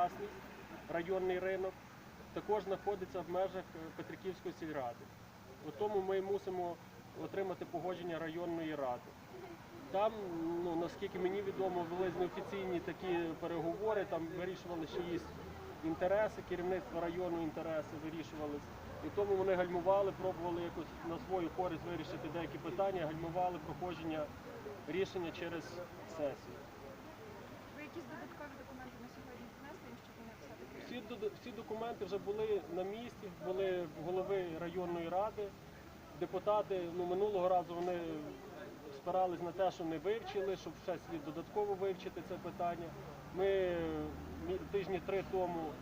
власність, районний ринок, також знаходиться в межах е, Петриківської сільради. От Тому ми мусимо отримати погодження районної ради. Там, ну наскільки мені відомо, велись неофіційні такі переговори, там вирішували чиїсь інтереси, керівництво району інтереси вирішувались. І тому вони гальмували, пробували якось на свою користь вирішити деякі питання, гальмували проходження рішення через сесію. Ви якісь додаткові документи на сьогодні внесли, їм, щоб вони все-таки Всі, документи вже були на місці, були голови районної ради. Депутати ну, минулого разу вони спирались на те, що не вивчили, щоб ще слід додатково вивчити це питання. Ми тижні три тому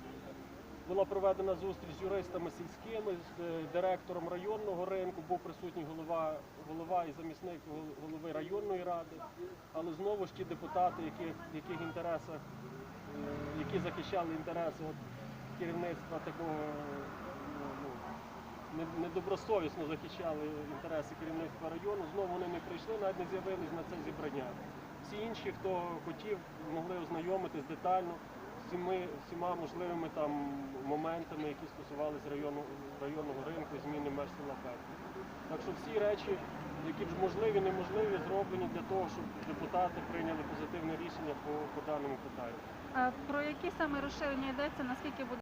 була проведена зустріч з юристами сільськими, з е, директором районного ринку, був присутній голова, голова і замісник голови районної ради. Але знову ж ті депутати, в яких інтересах, е, які захищали інтереси от, керівництва такого ну, ну, недобросовісно захищали інтереси керівництва району, знову вони не прийшли, навіть не з'явились на це зібрання. Всі інші, хто хотів, могли ознайомитись детально всіми, всіма можливими там моментами, які стосувалися району, районного ринку, зміни меж села Петрів. Так що всі речі, які б можливі, неможливі, зроблені для того, щоб депутати прийняли позитивне рішення по, по даному питанню. А про які саме розширення йдеться, наскільки буде